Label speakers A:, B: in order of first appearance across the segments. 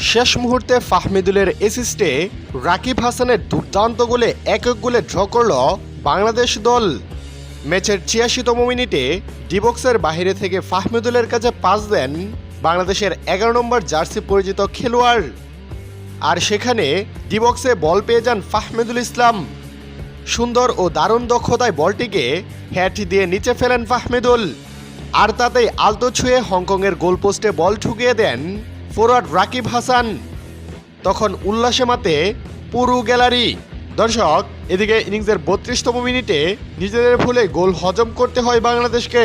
A: শেষ মুহূর্তে ফাহমিদুলের এসিস্টে রাকিব হাসানের দুর্দান্ত গোলে এক এক গোলে ড্র করল বাংলাদেশ দল। ম্যাচের ছিয়াশিতম মিনিটে ডিবক্সের বাইরে থেকে ফাহমিদুলের কাছে পাস দেন বাংলাদেশের এগারো নম্বর জার্সি পরিচিত খেলোয়াড়। আর সেখানে ডিবক্সে বল পেয়ে যান ফাহমিদুল ইসলাম। সুন্দর ও দারুণ দক্ষতায় বলটিকে হ্যাট দিয়ে নিচে ফেলেন ফাহমিদুল। আর তাতেই আলতো ছুঁয়ে হংকংয়ের গোলপোস্টে বল ঠুকিয়ে দেন ফরওয়ার্ড রাকিব হাসান। তখন উল্লাসে মাতে পুরু গ্যালারি। দর্শক, এদিকে ইনিংসের বত্রিশতম মিনিটে নিজেদের ভুলে গোল হজম করতে হয় বাংলাদেশকে।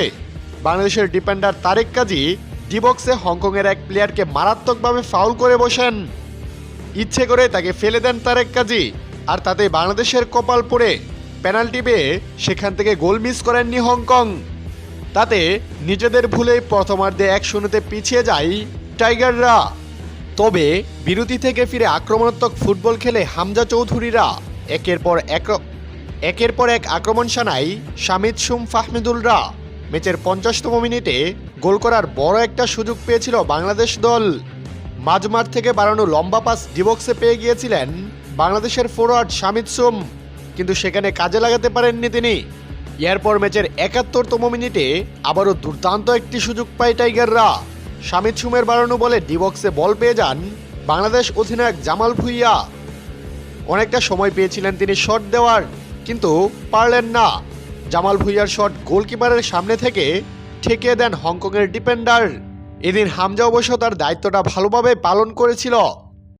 A: বাংলাদেশের ডিফেন্ডার তারেক কাজী ডিবক্সে হংকংয়ের এক প্লেয়ারকে মারাত্মকভাবে ফাউল করে বসেন। ইচ্ছে করে তাকে ফেলে দেন তারেক কাজী, আর তাতে বাংলাদেশের কপাল পড়ে। পেনাল্টি পেয়ে সেখান থেকে গোল মিস করেননি হংকং। তাতে নিজেদের ভুলেই প্রথমার্ধে এক শূন্যতে পিছিয়ে যায় টাইগাররা। তবে বিরতি থেকে ফিরে আক্রমণাত্মক ফুটবল খেলে হামজা চৌধুরীরা একের পর এক একের পর এক আক্রমণ সানায় শামিদ সুম ফাহমিদুলরা। ম্যাচের পঞ্চাশতম মিনিটে গোল করার বড় একটা সুযোগ পেয়েছিল বাংলাদেশ দল। মাঝমাঠ থেকে বাড়ানো লম্বা পাস ডিবক্সে পেয়ে গিয়েছিলেন বাংলাদেশের ফরোয়ার্ড শামিদ সুম। কিন্তু সেখানে কাজে লাগাতে পারেননি তিনি। এরপর ম্যাচের একাত্তরতম মিনিটে আবারও দুর্দান্ত একটি সুযোগ পায় টাইগাররা। শামিদ সুমের বাড়ানো বলে ডিবক্সে বল পেয়ে যান বাংলাদেশ অধিনায়ক জামাল ভুইয়া। অনেকটা সময় পেয়েছিলেন তিনি শট দেওয়ার, কিন্তু পারলেন না। জামাল ভুইয়ার শট গোলকিপারের সামনে থেকে ঠেকিয়ে দেন হংকংয়ের ডিফেন্ডার। এদিন হামজা অবশ্য তার দায়িত্বটা ভালোভাবে পালন করেছিল।